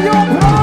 your power.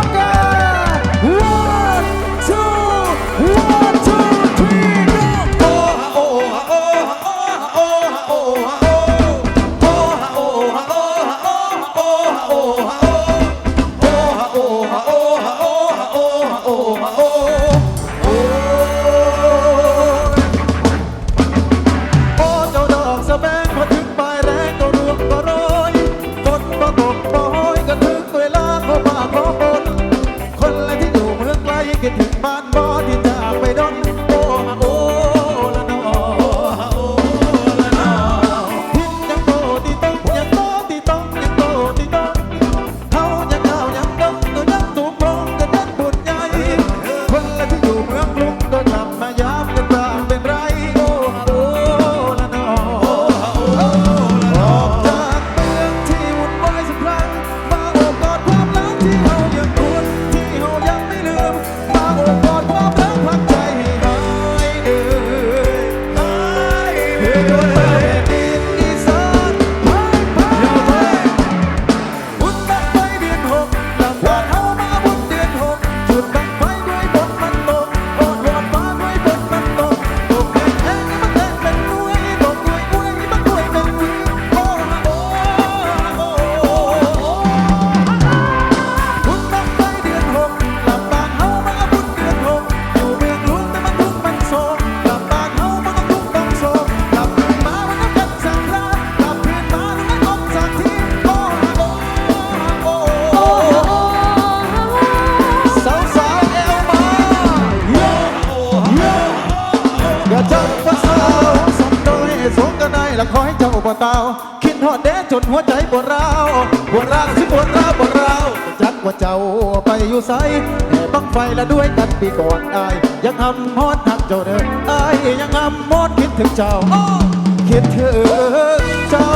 Amen. แล้วขอให้เจ้าบ่เตาคิดทอดแดจนหัวใจปวดร้าวปวดร้าวสิปวดร้าวปวดร้าวจักว่าเจ้าไปอยู่ไสแห่บังไฟและด้วยกันปีก่อนได้ยังทำฮอดทักเจ้าเด้อไอ้ยังทำฮอดคิดถึงเจ้าคิดถึงเจ้า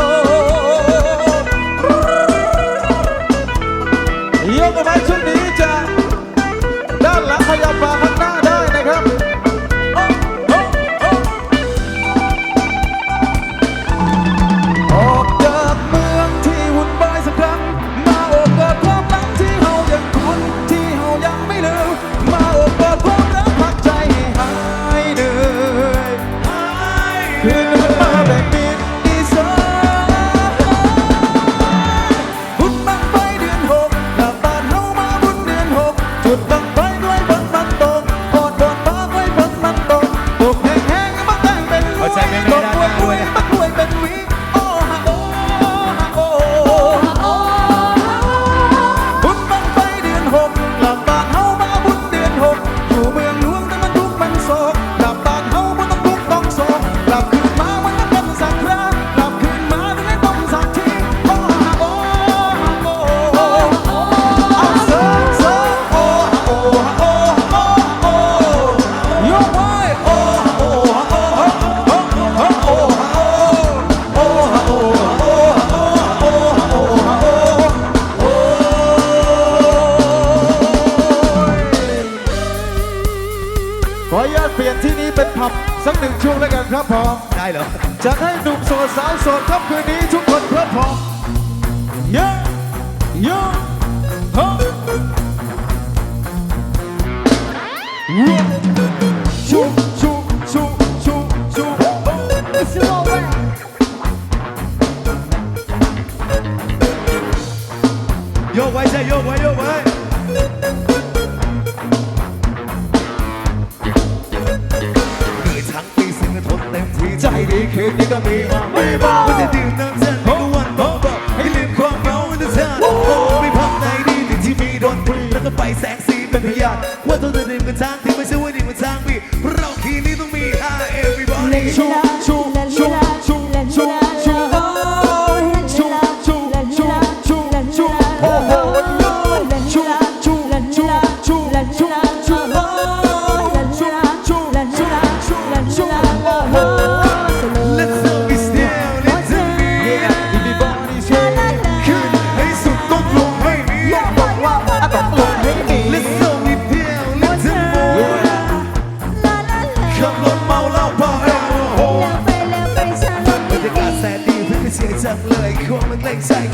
ยกกันไปช่วงนี้จ้ะด้านหลังขยับมา ลี่ยนที่นี้เป็นผับสักหนึ่งช่วงแล้วกันครับพอมได้เหรอจะให้หนุ่มโสดสาวโสดค่ำคืนนี้ทุกคนเพื่อพอเยอะเยอะฮะชูชูชูชูชูสโลว์ โยกไว้ใช่โยกไว้โยกไว้ ดีคืนนี้ก็มีมาไม่บอกว่าจะดื่มน้ำเส้นทุกวันบอกบอกให้ลืมความเมาในเส้นไม่พักในดีถึงที่มีดนตรีแล้วก็ไปแสงสีเป็นพยานว่าเธอจะดื่มกันทางที่ไม่ใช่ว่าดื่มกันทางพี่เราคืนนี้ต้องมี Hi everybody Exactly.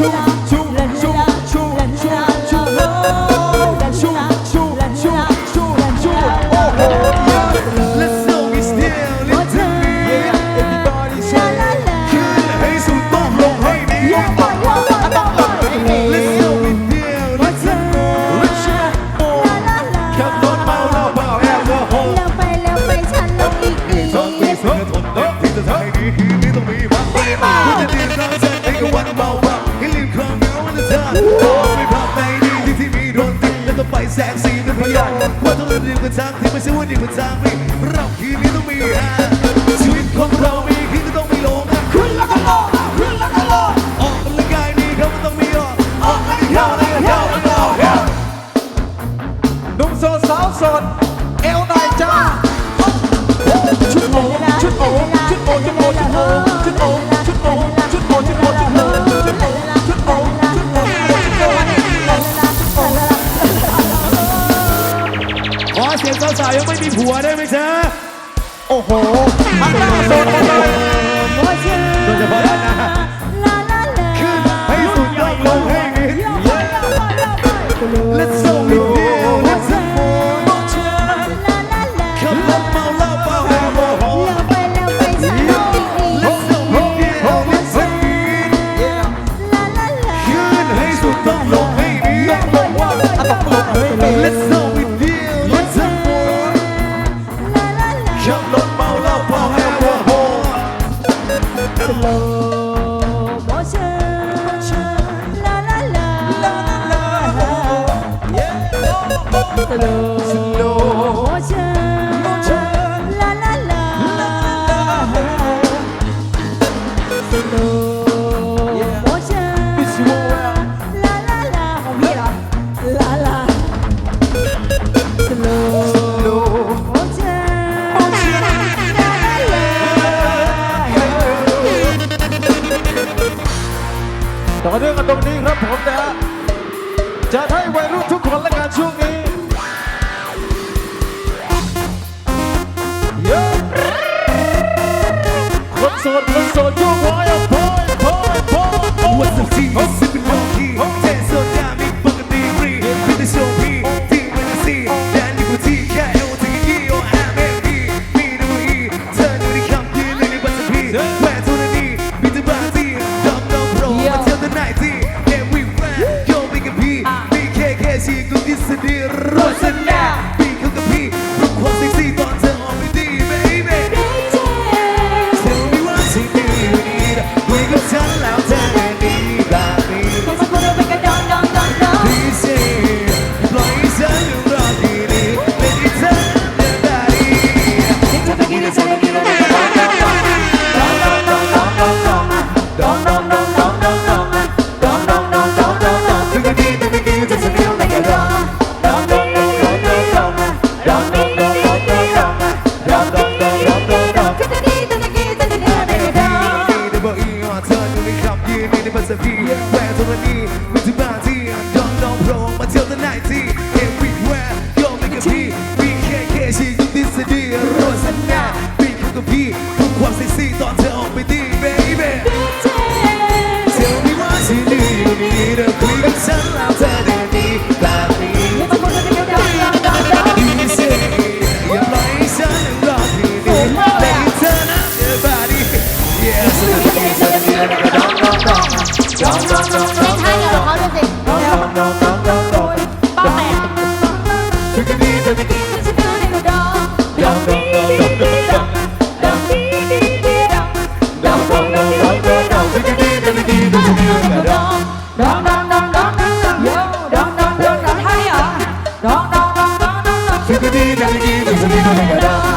Two. มาษาอังกฤษเราคืนนี้ต้องมีฮะชีวิตของเรามีคืนก็ต้องมีลงนะขึ้นแล้วก็ลงขึ้นแล้วก็ลงออกกำลังกายดีเขาก็ต้องมีออกออกแล้วก็เข้าแล้วก็เข้าแล้วก็ออกหนุ่มโสดสาวสดเอวหน่ยจ้าชุดโอชุดโอชุดโอชุดโอชุดโอชุ เสียงสาวยังไม่มีผัวได้ไหมจ๊ะโอ้โหอันหน้าสดโดยเฉพาะด้านหน้า Tukadi, Nadi, Nadi, Nadi, Nadi, Nadi, Nadi,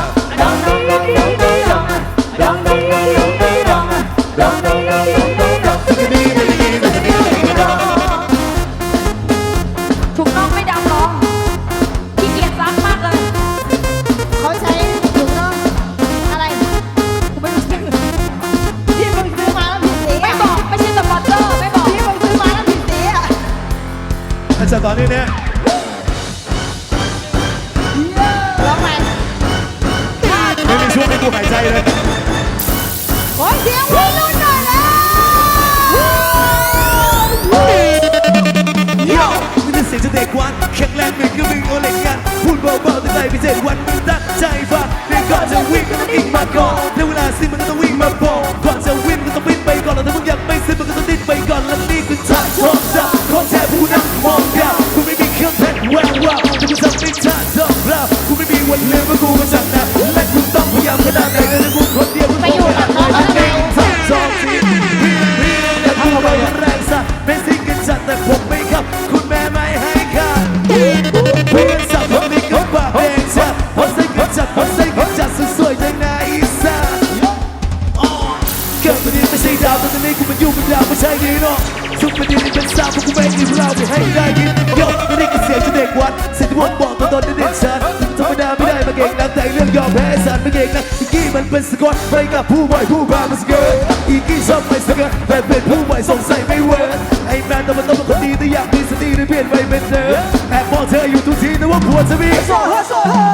ไม่เก่งนะอีกี้มันเป็นสกอตไปกับผู้บ่อยผู้บามันสเกิร์ตอีกี้ชอบไปสเกิร์ตแต่เป็นผู้บ่อยสงสัยไม่เวิร์กไอ้แมนต้องมาต้องเป็นคนดีแต่อยากมีสติได้เปลี่ยนไปเป็นเธอแอบมองเธออยู่ทุกทีนะว่าผัวจะมีโซ่ฮะโซ่ฮะ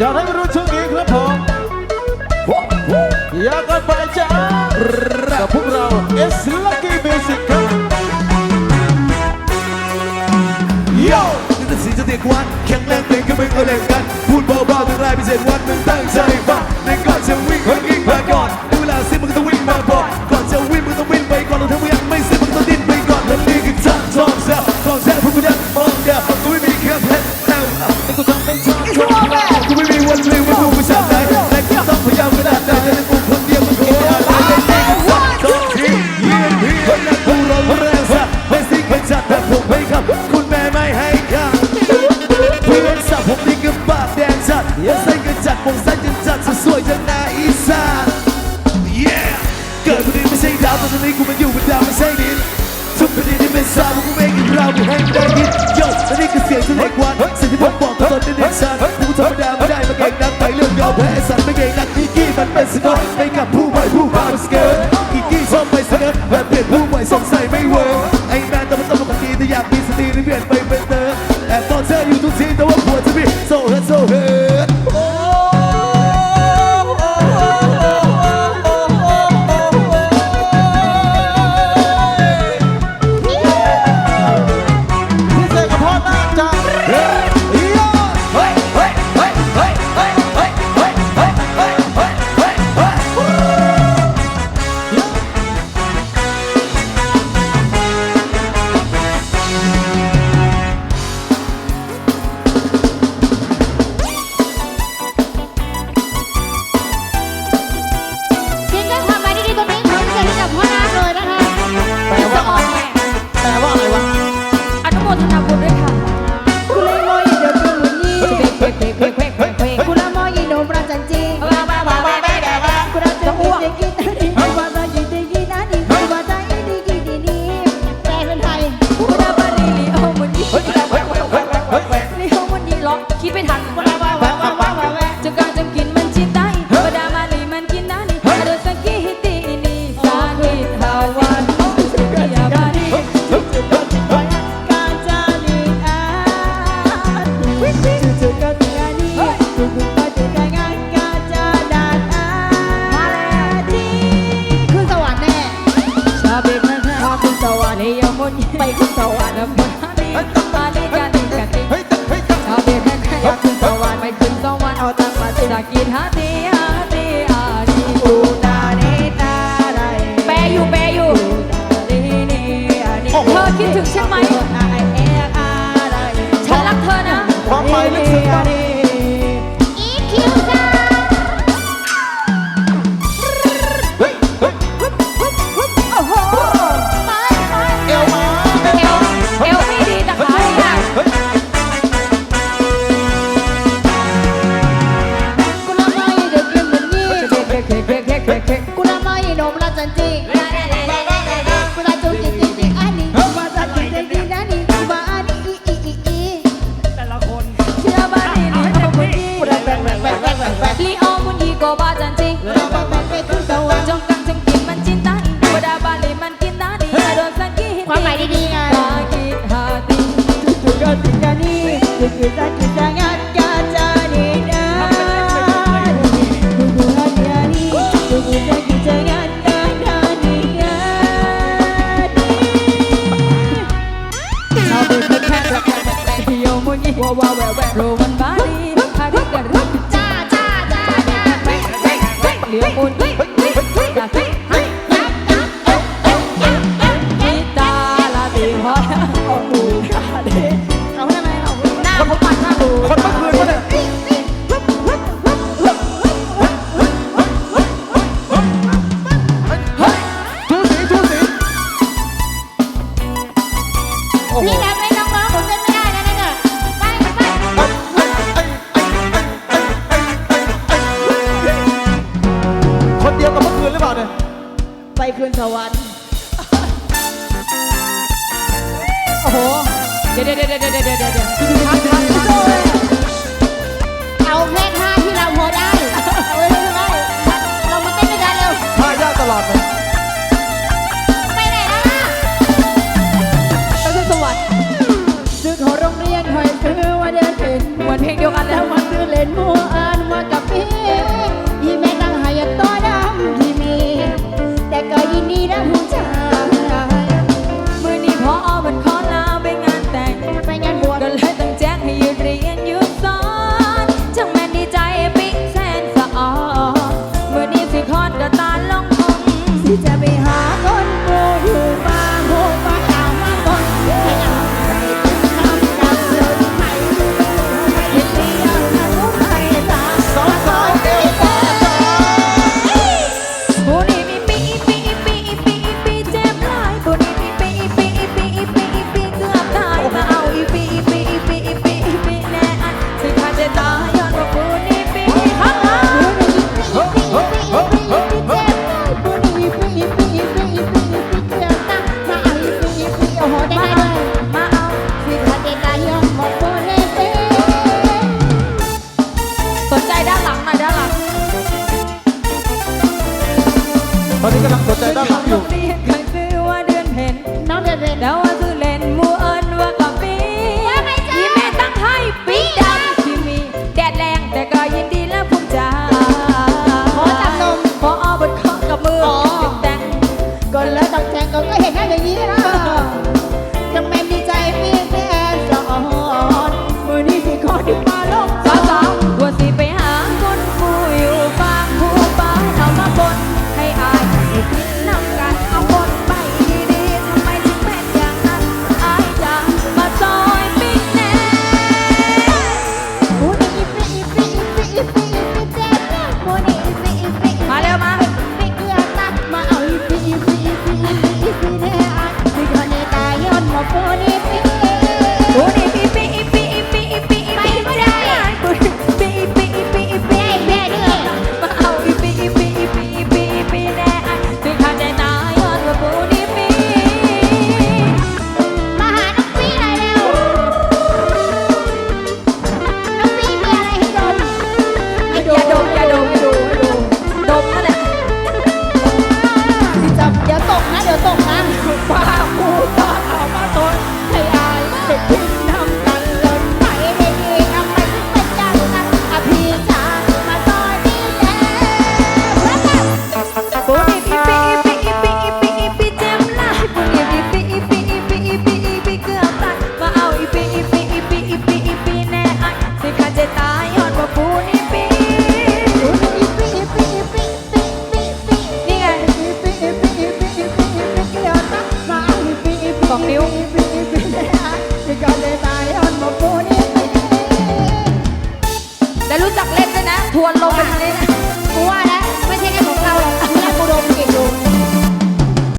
จากนั้นมาดูช่วงนี้ครับผมอยากกันไปจ้ากับพวกเรา S Lucky Music ครับ Yo นี่ตัดสินจะเด็กวันแข็งแรงเพลงก็เป็นเอาแรง พิเศษวันมึงตั้งใจฟังในก่อนจะวิ่งมึงวิ่งไปก่อนในเวลาซิมึงต้องวิ่งมาบอกก่อนจะวิ่งมึงต้องวิ่งไปก่อนแล้วถ้ามึงยังไม่เสร็จมึงต้องดิ้นไปก่อนแล้วนี่คือทางทองแซ่บทองแซ่บพวกกูยันมองเดียวกูไม่มีแค่เพชรแล้วแต่กูทำเป็นทางทองกูไม่มีวันลืม すごい。 นไปขึ้นสวรรค์บนทางนี้มาดีกันกันติชาวเบียร์แค่แค่ขึ้นสวรรค์ไปขึ้นสวรรค์เอาตังมาติจากกินหาดี วววันบาลีพาริกรุดจ้าจ้าจ้าจ้าแวะแวะวะเหลืออยากนิตาาตีพอเอาดูกาเดเขาทำไมาหาเขาปัดหมูคนเมื่อคืนเนี่ยนี่แหละ